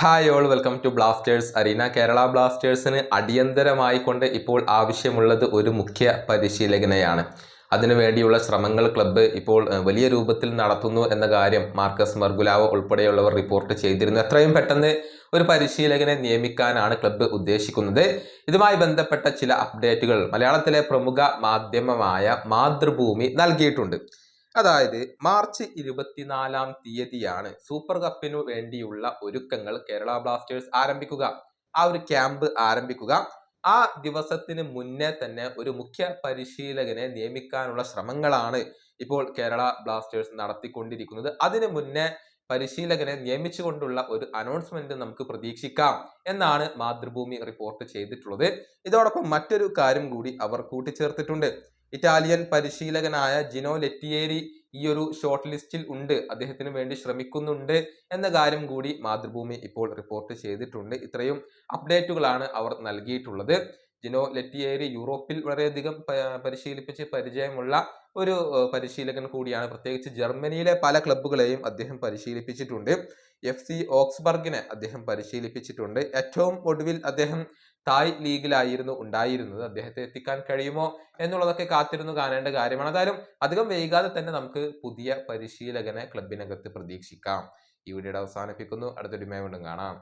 Hi all welcome to Blasters arena Kerala ബ്ലാസ്റ്റേഴ്സിന് അടിയന്തരമായി കൊണ്ട് ഇപ്പോൾ ആവശ്യമുള്ളത് ഒരു മുഖ്യ പരിശീലകനെയാണ്. അതിനുവേണ്ടിയുള്ള ശ്രമങ്ങൾ ക്ലബ്ബ് ഇപ്പോൾ വലിയ രൂപത്തിൽ നടത്തുന്നു എന്ന കാര്യം മാർക്കസ് മർഗുലാവോ ഉൾപ്പെടെയുള്ളവർ റിപ്പോർട്ട് ചെയ്തിരുന്നു. എത്രയും പെട്ടെന്ന് ഒരു പരിശീലകനെ നിയമിക്കാനാണ് ക്ലബ്ബ് ഉദ്ദേശിക്കുന്നത്. ഇതുമായി ബന്ധപ്പെട്ട ചില അപ്ഡേറ്റുകൾ മലയാളത്തിലെ പ്രമുഖ മാധ്യമമായ മാതൃഭൂമി നൽകിയിട്ടുണ്ട്. അതായത് മാർച്ച് ഇരുപത്തിനാലാം തീയതിയാണ് സൂപ്പർ കപ്പിനു വേണ്ടിയുള്ള ഒരുക്കങ്ങൾ കേരള ബ്ലാസ്റ്റേഴ്സ് ആരംഭിക്കുക. ആ ഒരു ക്യാമ്പ് ആരംഭിക്കുക. ആ ദിവസത്തിന് മുന്നേ തന്നെ ഒരു മുഖ്യ പരിശീലകനെ നിയമിക്കാനുള്ള ശ്രമങ്ങളാണ് ഇപ്പോൾ കേരള ബ്ലാസ്റ്റേഴ്സ് നടത്തിക്കൊണ്ടിരിക്കുന്നത്. അതിനു മുന്നേ പരിശീലകനെ നിയമിച്ചുകൊണ്ടുള്ള ഒരു അനൗൺസ്മെന്റ് നമുക്ക് പ്രതീക്ഷിക്കാം എന്നാണ് മാതൃഭൂമി റിപ്പോർട്ട് ചെയ്തിട്ടുള്ളത്. ഇതോടൊപ്പം മറ്റൊരു കാര്യം കൂടി അവർ കൂട്ടിച്ചേർത്തിട്ടുണ്ട്. ഇറ്റാലിയൻ പരിശീലകനായ ജിനോ ലെറ്റിയേരി ഈ ഒരു ഷോർട്ട് ലിസ്റ്റിൽ ഉണ്ട്. അദ്ദേഹത്തിന് വേണ്ടി ശ്രമിക്കുന്നുണ്ട് എന്ന കാര്യം കൂടി മാതൃഭൂമി ഇപ്പോൾ റിപ്പോർട്ട് ചെയ്തിട്ടുണ്ട്. ഇത്രയും അപ്ഡേറ്റുകളാണ് അവർ നൽകിയിട്ടുള്ളത്. ജിനോ ലെറ്റിയേരി യൂറോപ്പിൽ വളരെയധികം പരിശീലിപ്പിച്ച് പരിചയമുള്ള ഒരു പരിശീലകൻ കൂടിയാണ്. പ്രത്യേകിച്ച് ജർമ്മനിയിലെ പല ക്ലബ്ബുകളെയും അദ്ദേഹം പരിശീലിപ്പിച്ചിട്ടുണ്ട്. എഫ് സി ഓക്സ്ബർഗിനെ അദ്ദേഹം പരിശീലിപ്പിച്ചിട്ടുണ്ട്. ഏറ്റവും ഒടുവിൽ അദ്ദേഹം തായ് ലീഗിലായിരുന്നു ഉണ്ടായിരുന്നത്. അദ്ദേഹത്തെ എത്തിക്കാൻ കഴിയുമോ എന്നുള്ളതൊക്കെ കാത്തിരുന്നു കാണേണ്ട കാര്യമാണ്. എന്തായാലും അധികം വൈകാതെ തന്നെ നമുക്ക് പുതിയ പരിശീലകനെ ക്ലബിനകത്ത് പ്രതീക്ഷിക്കാം. ഈ വീഡിയോയുടെ അവസാനിപ്പിക്കുന്നു. അടുത്തൊരു വീണ്ടും കാണാം.